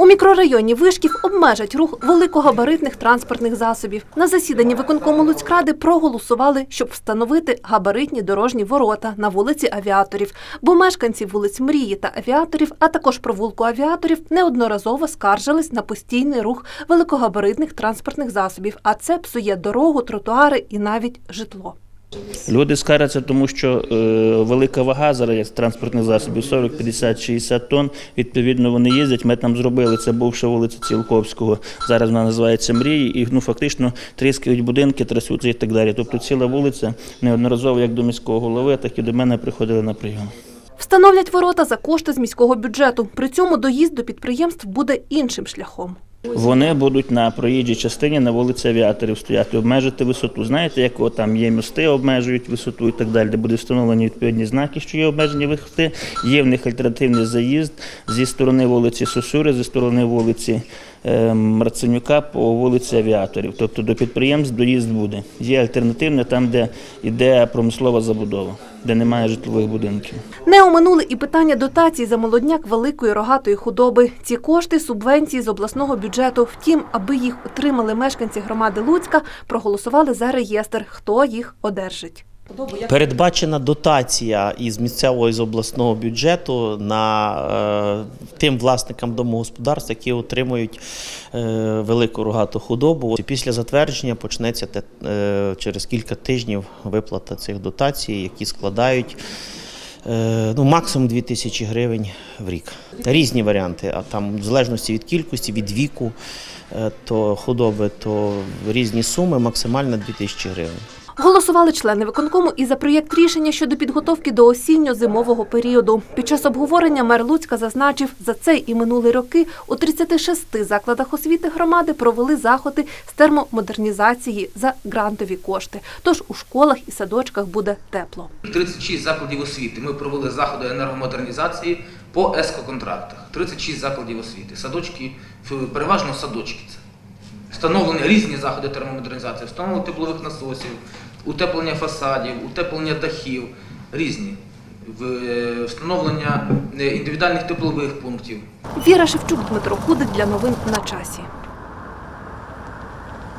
У мікрорайоні Вишків обмежать рух великогабаритних транспортних засобів. На засіданні виконкому Луцькради проголосували, щоб встановити габаритні дорожні ворота на вулиці Авіаторів, бо мешканці вулиць Мрії та Авіаторів, а також провулку Авіаторів, неодноразово скаржились на постійний рух великогабаритних транспортних засобів, а це псує дорогу, тротуари і навіть житло. Люди скаряться, тому що е, велика вага зараз транспортних засобів 40, 50, 60 тонн. Відповідно, вони їздять. Ми там зробили це бувша вулиця Цілковського. Зараз вона називається Мрії, і ну фактично тріскають будинки, трясуться і так далі. Тобто ціла вулиця неодноразово як до міського голови, так і до мене приходили на прийом. Встановлять ворота за кошти з міського бюджету. При цьому доїзд до підприємств буде іншим шляхом. Вони будуть на проїжджій частині на вулиці авіаторів стояти, обмежити висоту. Знаєте, як там є мости, обмежують висоту і так далі, де буде встановлені відповідні знаки, що є обмежені висоти. Є в них альтернативний заїзд зі сторони вулиці Сосюри, зі сторони вулиці е, Марценюка по вулиці авіаторів. Тобто до підприємств доїзд буде. Є альтернативне там, де йде промислова забудова, де немає житлових будинків. Не оминули і питання дотацій за молодняк великої рогатої худоби. Ці кошти субвенції з обласного бюджету. Втім, аби їх отримали мешканці громади Луцька, проголосували за реєстр, хто їх одержить. Передбачена дотація із місцевого з обласного бюджету на е, тим власникам домогосподарств, які отримують е, велику рогату худобу. Після затвердження почнеться те, е, через кілька тижнів виплата цих дотацій, які складають. е, Ну, максимум 2 тисячі гривень в рік. Різні варіанти, а там в залежності від кількості, від віку е, то худоби, то різні суми, максимально 2 тисячі гривень. Голосували члени виконкому і за проєкт рішення щодо підготовки до осінньо-зимового періоду. Під час обговорення мер Луцька зазначив, за цей і минулі роки у 36 закладах освіти громади провели заходи з термомодернізації за грантові кошти. Тож у школах і садочках буде тепло. 36 закладів освіти. Ми провели заходи енергомодернізації по ЕСКО-контрактах. 36 закладів освіти. Садочки, переважно садочки це. Встановлені різні заходи термомодернізації, встановлення теплових насосів, утеплення фасадів, утеплення дахів, різні. Е, Встановлення е, індивідуальних теплових пунктів. Віра Шевчук, Дмитро Кудик для новин на часі.